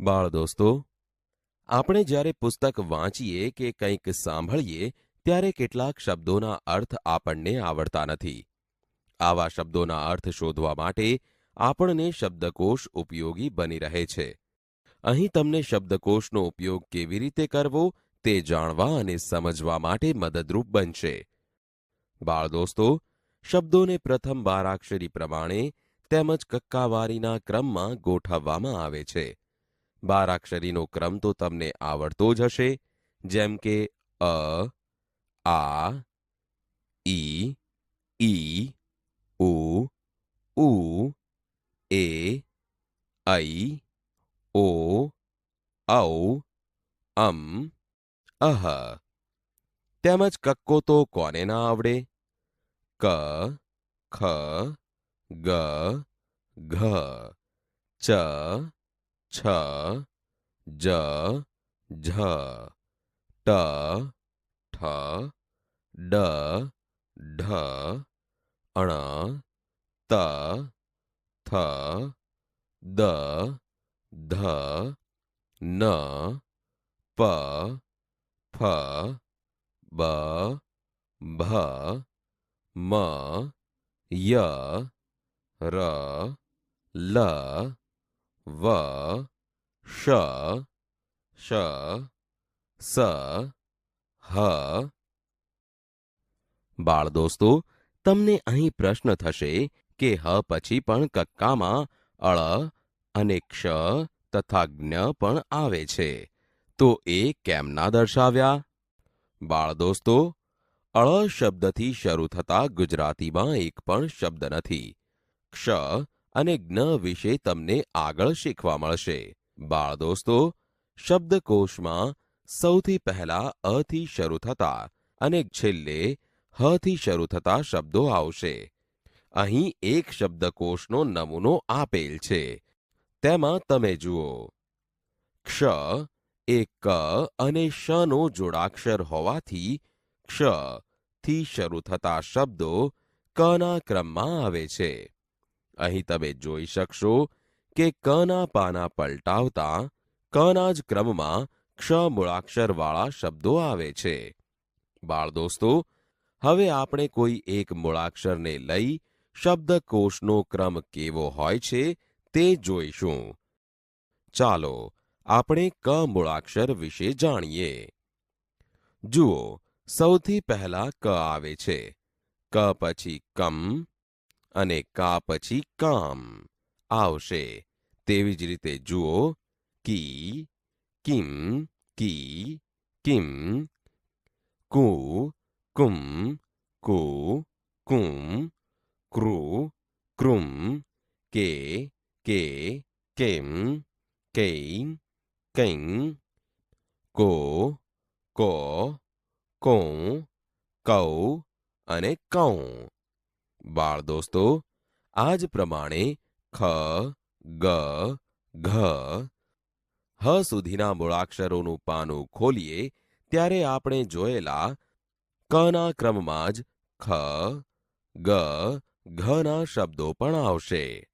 બાળ દોસ્તો, આપણે જ્યારે પુસ્તક વાંચીએ કે કંઈક સાંભળીએ, ત્યારે કેટલાક શબ્દોના અર્થ આપણને આવડતા નથી. આવા શબ્દોના અર્થ શોધવા માટે આપણને શબ્દકોશ ઉપયોગી બની રહે છે. અહીં તમને શબ્દકોશનો ઉપયોગ કેવી રીતે કરવો તે જાણવા અને સમજવા માટે મદદરૂપ બનશે. બાળ દોસ્તો, શબ્દોને પ્રથમ બારાક્ષરી પ્રમાણે તેમજ કક્કાવારીના ક્રમમાં ગોઠવવામાં આવે છે. બારાક્ષરીનો ક્રમ તો તમને આવડતો જ હશે. જેમ કે, અ, આ, ઈ ઈ, ઉ ઉ, એ ऐ ઓ ઔ અમ, અહ. તેમજ કક્કો તો કોને ના આવડે? ક, ખ, ગ, ઘ, ચ છ જ ઝ ટ ઠ ડ ઢ અણ ત થ દ ધ ન પ ફ બ ભ મ ય ર લ વ શ શ સ હ બાળ દોસ્તો, તમને અહીં પ્રશ્ન થશે કે હ પછી પણ કક્કામાં અળ અને ક્ષ તથા જ્ઞ પણ આવે છે. તો એ કેમ ના દર્શાવ્યા? બાળ દોસ્તો, અળ શબ્દથી શરૂ થતા ગુજરાતીમાં એક પણ શબ્દ નથી. ક્ષ અને જ્ઞ વિશે તમને આગળ શીખવા મળશે. બાળ દોસ્તો શબ્દકોશમાં સૌથી પહેલા અથી શરૂ થતા અને છેલ્લે હથી શરૂ થતા શબ્દો આવશે. અહીં એક શબ્દકોશનો નમૂનો આપેલ છે. તેમાં તમે જુઓ. ક્ષ એ ક અને શનો જોડાક્ષર હોવાથી ક્ષથી શરૂ થતા શબ્દો કના ક્રમમાં આવે છે. અહીં તમે જોઈ શકશો કે કના પાના પલટાવતા કના જ ક્રમમાં ક્ષ મૂળાક્ષરવાળા શબ્દો આવે છે. બાળ દોસ્તો, હવે આપણે કોઈ એક મૂળાક્ષરને લઈ શબ્દકોશનો ક્રમ કેવો હોય છે તે જોઈશું. ચાલો આપણે ક મૂળાક્ષર વિશે જાણીએ. જુઓ, સૌથી પહેલા ક આવે છે. ક પછી કમ અને કા પછી કામ. આવશે. તેવી જ રીતે જુઓ. કી, કિમ કી, કિમ, કુ, કુમ કુ, કુમ ક્રુ ક્રુમ કે કે, કેમ કૈ કૈં, કો કો કોં કૌ અને કૌ. બાળ દોસ્તો આ જ પ્રમાણે ખ, ગ, ઘ, હ સુધીના મૂળાક્ષરોનું પાનું ખોલીએ, ત્યારે આપણે જોયેલા કના ક્રમમાં જ ખ, ગ, ઘના શબ્દો પણ આવશે.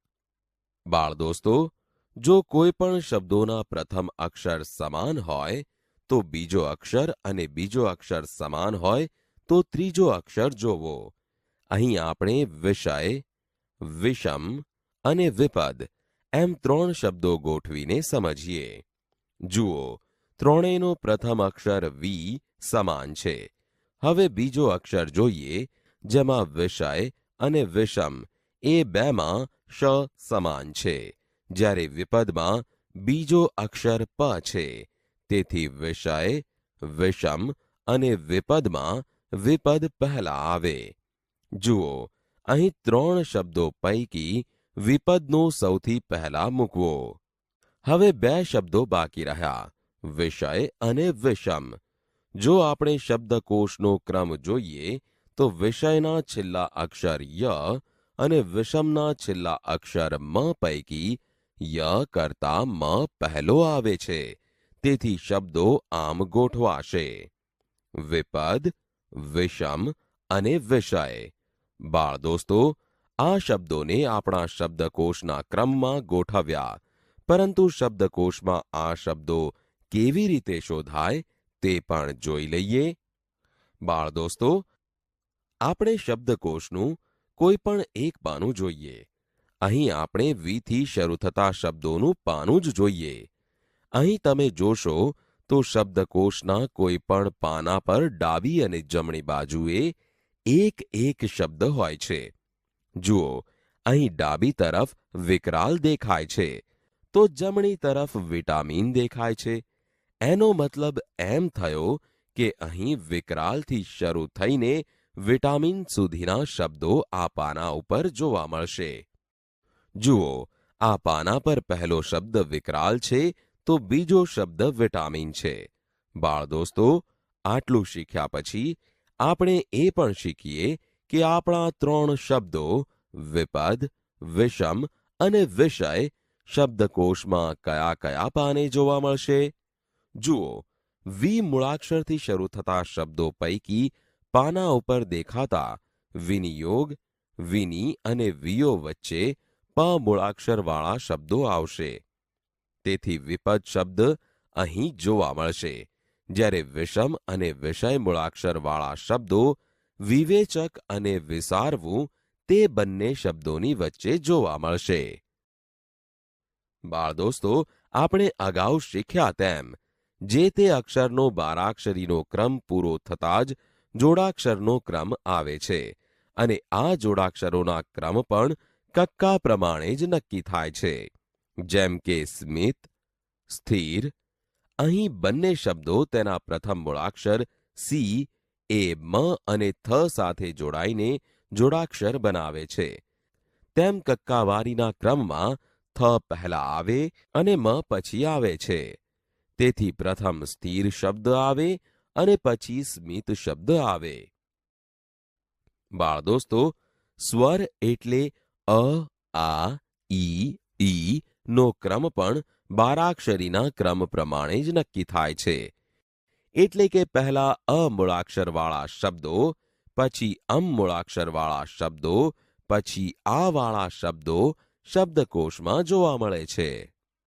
બાળ દોસ્તો, જો કોઈ પણ શબ્દોના પ્રથમ અક્ષર સમાન હોય, તો બીજો અક્ષર અને બીજો અક્ષર સમાન હોય, તો ત્રીજો અક્ષર જોવો. અહીં આપણે વિષય, વિષમ અને વિપદ એમ ત્રણ શબ્દો ગોઠવીને સમજીએ. જુઓ, ત્રણેયનો પ્રથમ અક્ષર વી સમાન છે. હવે બીજો અક્ષર જોઈએ, જેમાં વિષય અને વિષમ એ બેમાં શ સમાન છે, જ્યારે વિપદમાં બીજો અક્ષર પ છે. તેથી વિષય, વિષમ અને વિપદમાં વિપદ પહેલા આવે. જુઓ, અહીં ત્રણ શબ્દો પૈકી વિપદનો સૌથી પહેલા મૂકવો. હવે બે શબ્દો બાકી રહ્યા, વિષય અને વિષમ. જો આપણે શબ્દકોશનો ક્રમ જોઈએ, તો વિષયના છેલ્લા અક્ષર ય અને વિષમના છેલ્લા અક્ષર મ પૈકી ય કરતા મ પહેલો આવે છે, તેથી શબ્દો આમ ગોઠવાશે. વિપદ, વિષમ અને વિષય. બાળ દોસ્તો, આ શબ્દોને આપણા શબ્દકોશના ક્રમમાં ગોઠવ્યા, પરંતુ શબ્દકોશમાં આ શબ્દો કેવી રીતે શોધાય તે પણ જોઈ લઈએ. બાળ દોસ્તો, આપણે શબ્દકોશનું કોઈ પણ એક પાનું જોઈએ. અહીં આપણે વીથી શરૂ થતા શબ્દોનું પાનું જ જોઈએ. અહીં તમે જોશો તો શબ્દકોશના કોઈ પણ પાના પર ડાબી અને જમણી બાજુએ એક એક શબ્દ હોય છે. જુઓ, અહીં ડાબી તરફ વિકરાલ દેખાય છે, તો જમણી તરફ વિટામિન દેખાય છે. એનો મતલબ એમ થયો કે અહીં વિકરાલથી શરૂ થઈને વિટામિન સુધીના શબ્દો આ પાના ઉપર જોવા મળશે. જુઓ, આ પાના પર પહેલો શબ્દ વિકરાલ છે, તો બીજો શબ્દ વિટામિન છે. બાળ દોસ્તો, આટલું શીખ્યા પછી આપણે એ પણ શીખીએ કે આપણા ત્રણ શબ્દો વિપદ, વિષમ અને વિષય શબ્દકોશમાં કયા કયા પાને જોવા મળશે? જુઓ, વી મૂળાક્ષરથી શરૂ થતા શબ્દો પૈકી પાના ઉપર દેખાતા વિનિયોગ, વિની અને વિયો વચ્ચે પ મૂળાક્ષરવાળા શબ્દો આવશે. તેથી વિપદ શબ્દ અહીં જોવા મળશે. જ્યારે વિષમ અને વિષય મૂળાક્ષરવાળા શબ્દો વિવેચક અને વિસારવું તે બંને શબ્દોની વચ્ચે જોવા મળશે. બાળ દોસ્તો, આપણે અગાઉ શીખ્યા તેમ, જે તે અક્ષરનો બારાક્ષરીનો ક્રમ પૂરો થતાં જ જોડાક્ષરનો ક્રમ આવે છે અને આ જોડાક્ષરોના ક્રમ પણ કક્કા પ્રમાણે જ નક્કી થાય છે. જેમ કે સ્મિત, સ્થિર અહીં બંને શબ્દો તેના પ્રથમ મૂળાક્ષર સી, એ, મ અને થ સાથે જોડાઈને જોડાક્ષર બનાવે છે. તેમ કક્કાવારીના ક્રમમાં થ પહેલા આવે અને મ પછી આવે છે. તેથી પ્રથમ સ્થિર શબ્દ આવે અને પછી સ્મિત શબ્દ આવે. બાળ દોસ્તો સ્વર એટલે અ, આ, ઈ ઈ નો ક્રમ પણ બારાક્ષરીના ક્રમ પ્રમાણે જ નક્કી થાય છે. એટલે કે પહેલા અ મૂળાક્ષરવાળા શબ્દો, પછી અમ મૂળાક્ષરવાળા શબ્દો, પછી આ વાળા શબ્દો શબ્દકોશમાં જોવા મળે છે.